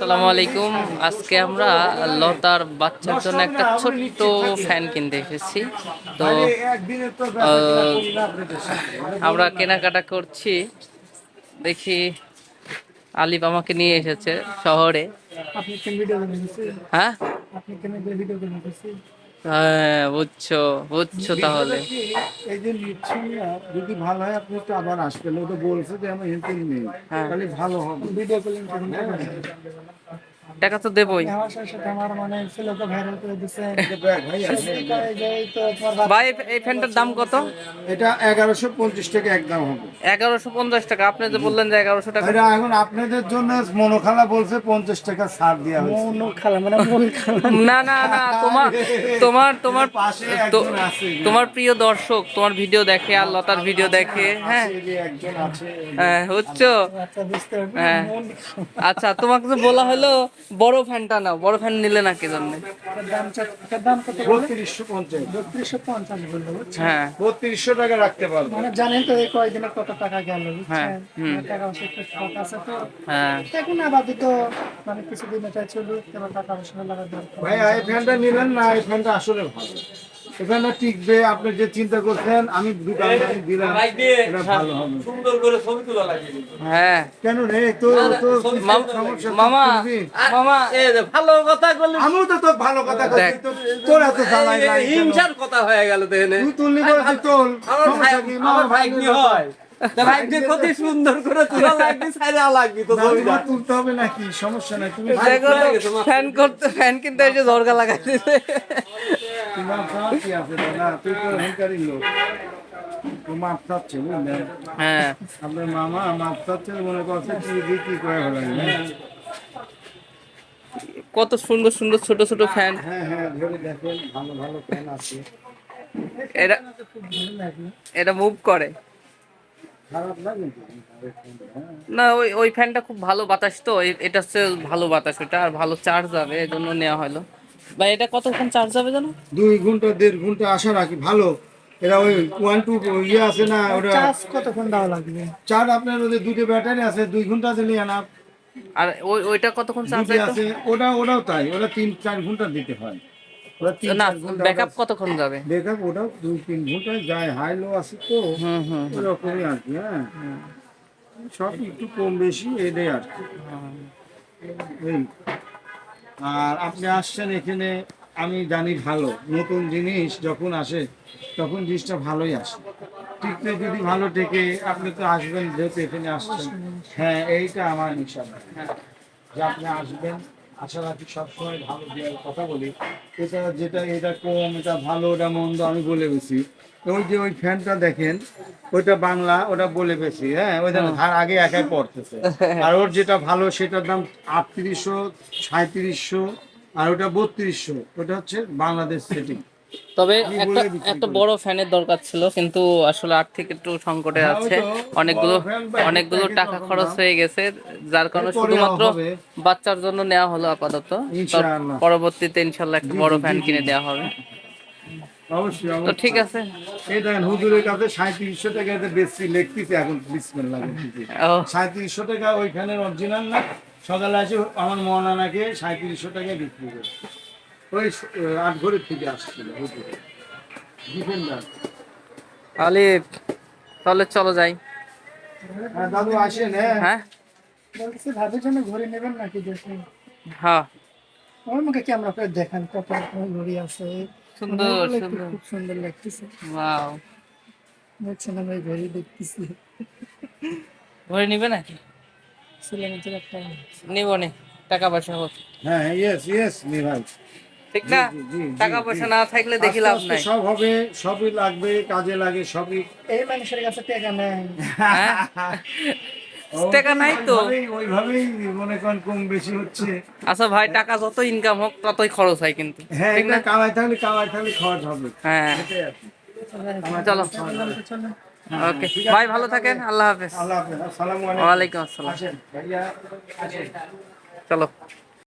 আসসালামু আলাইকুম। আজকে আমরা লতার বাচ্চার জন্য একটা ছোট্ট ফ্যান কিনতে এসেছি। তো আমরা কেনাকাটা করছি। দেখি আলিফ আমাকে নিয়ে এসেছে শহরে। হ্যাঁ? হ্যাঁ বুঝছ বুঝছ তাহলে। এই যে নিচ্ছেন না, যদি ভালো হয় আপনি একটু আবার আসবেন। ও তো বলছে যে আমি হেলথ নেই। হ্যাঁ। তাহলে ভালো হবে। ভিডিও কলিং করুন টাকা তো দেবই। মানে ছেলেকে ভাইরাল করে দিছে। দেখ ভাই এই ফ্যানটার দাম কত? এটা এগারোশো পঞ্চাশ টাকা একদম হবে। এগারোশো পঞ্চাশ টাকা। আপনি যে বললেন যে এগারোশো টাকা। এখন আপনাদের জন্য মনোখালা বলছে পঞ্চাশ টাকা ছাড় দেওয়া হয়েছে। মন মানে না না না তোমার তোমার তোমার পাশে তো- একজন আছে। তোমার প্রিয় দর্শক তোমার ভিডিও দেখে আর লতার ভিডিও দেখে হ্যাঁ। হ্যাঁ বুঝছ আচ্ছা হ্যাঁ। আচ্ছা তোমাকে তো বলা হলো বড় ফ্যানটা নাও বড় ফ্যান নিলে না কে জন্য? দাম চা- এটার দাম কত বত্রিশশো পঞ্চাশ। বত্রিশশো পঞ্চাশ বলল হ্যাঁ। বত্রিশশো টাকা রাখতে পারব। মানে জানেন তো এই কয়দিনে কত টাকা গেল হ্যাঁ, টাকা পয়সা একটু শর্ট আছে তো। হ্যাঁ। এখন তো মানে কিছুদিন এটা চলুক এবার টাকা পয়সা লাগার দরকার ভাই এই ফ্যানটা নিলেন না এই ফ্যানটা আসলে ভালো। ফ্যানটা টিকবে আপনি যে চিন্তা করছেন আমি দিলাম এটা ভালো হবে। হ্যাঁ। কেন রে? তো তো মাম- মামা ভালো কথা বললে। আমিও তো তোর ভালো কথা দেখ। বলছি তো- তোর এত জ্বালাই নাই হিংসার কথা হয়ে গেল এনে তুই তুললি বলছি তোল আমার ভাই আমার মামা ভাই কি হয়? কত সুন্দর করে তোলা লাগবে ছাইরা লাগবে তো না, তুলতে হবে নাকি? সমস্যা নাই তুমি ফ্যান করতে ফ্যান কিনতে এসে দরকার লাগাইতেছে তোমার কি আছে না তুই তো অহংকারী লোক। মাপ চাচ্ছে বুঝলেন হ্যাঁ। আপনার মামা মাপ চাচ্ছে মনে করছে কি বিক্রি করে ফেলেন কত সুন্দর সুন্দর ছোট ছোট ফ্যান। হ্যাঁ হ্যাঁ ধরে দেখেন ভালো ভালো ফ্যান আছে। এটা খুব ভালো লাগল এটা মুভ করে? হ্যাঁ। না ওই ওই ফ্যানটা খুব ভালো বাতাস তো এটা হচ্ছে ভালো বাতাস ওটা আর ভালো চার্জ যাবে এই জন্য নেওয়া হলো। ভাই এটা কতক্ষণ চার্জ যাবে জানো? দুই ঘণ্টা দেড় ঘণ্টা আশা রাখি ভালো। এরা ওই ওয়ান টু ইয়ে আছে না ওটা চার্জ কতক্ষণ দেওয়া লাগবে? চার আপনার ওদের দুটো ব্যাটারি আছে দুই ঘণ্টা দিলে না আর ওই ওইটা কতক্ষণ চার্জ আছে ওটা ওটাও তাই ওটা তিন চার ঘণ্টা দিতে হয়। না ঘণ্টা ব্যাকআপ কতক্ষণ যাবে? ব্যাকআপ ওটাও দুই তিন ঘন্টায় যায় হাই লো আছে তো হুম হুম ওরকমই আর কি হ্যাঁ। সব একটু কম বেশি এটাই আর কি। এই। আর আপনি আসছেন এখানে আমি জানি ভালো। নতুন জিনিস যখন আসে তখন জিনিসটা ভালোই আসে। টিকতে যদি ভালো টেকে আপনি তো আসবেন যেহেতু এখানে আসছেন। হ্যাঁ এইটা আমার হিসাব। হ্যাঁ যে আপনি আসবেন আশা রাখি সবসময় ভালো দেওয়ার কথা বলি। এটা যেটা এটা কম এটা ভালো এটা মন্দ আমি বলে গেছি ওই যে ওই ফ্যানটা দেখেন ওইটা বাংলা ওটা বলে গেছি হ্যাঁ? ওই দেখেন তার আগে একাই পড়তেছে। আর ওর যেটা ভালো সেটার দাম আটত্রিশশো সাঁত্রিশশো আর ওটা বত্রিশশো। ওটা হচ্ছে বাংলাদেশ সেটিং তবে একটা একটা। বড় ফ্যানের দরকার ছিল কিন্তু আসলে আর্থিক একটু সংকটে হ্যাঁ, আছে। অনেকগুলো অনেকগুলো টাকা খরচ হয়ে গেছে যার কারণে শুধুমাত্র বাচ্চার জন্য নেওয়া হলো আপাতত। পরবর্তীতে ইনশাল্লাহ একটা বড় ফ্যান কিনে দেওয়া হবে। অবশ্যই তো ঠিক আছে। এই দেখেন হুজুরের কাছে সাঁত্রিশশো টাকা বেশি লিখতেছে এখন বিসমিল্লাহ সাঁত্রিশশো টাকা ওইখানের অরিজিনাল না? সকালে আসে আমার মহানানাকে সাঁত্রিশশো টাকায় বিক্রি করে। ওই আট ঘরের থেকে আসছিল ডিফেন্ডার। আলিফ তাহলে চলো যাই। হ্যাঁ দাদু আসেন হ্যাঁ। হ্যাঁ? ভাবির জন্য ঘুরে নেবেন নাকি দেখুন হ্যাঁ। আমার মুখে ক্যামেরা করে দেখান কত রকম ঘড়ি আছে। সুন্দর সুন্দর। খুব সুন্দর লাগতেছে। ওয়াও। দেখছেন আমি ঘড়ি দেখতেছি। ঘরে নিবে নাকি? একটা নিব নে টাকা পয়সা হোক। হ্যাঁ ইয়েস ইয়েস নি ভাই ঠিক না? টাকা পয়সা না থাকলে দেখি লাভ নাই। সব হবে সবই লাগবে কাজে লাগে সবই। এই মানুষের কাছে টাকা নেই। হ্যাঁ? টাকা নাই তো? ওইভাবেই- মনে করেন কম বেশি হচ্ছে। আচ্ছা ভাই টাকা যত ইনকাম হোক ততই খরচ হয় কিন্তু। হ্যাঁ ঠিক না? কামাই থাকলে কামাই থাকলে খরচ হবে। হ্যাঁ। চলো। চলো। ওকে। ভাই ভালো থাকেন। আল্লাহ হাফেজ। আল্লাহ হাফেজ। আসসালামু আলাইকুম। ওয়ালাইকুম আসসালাম। আসেন ভাইয়া আসেন। চলো।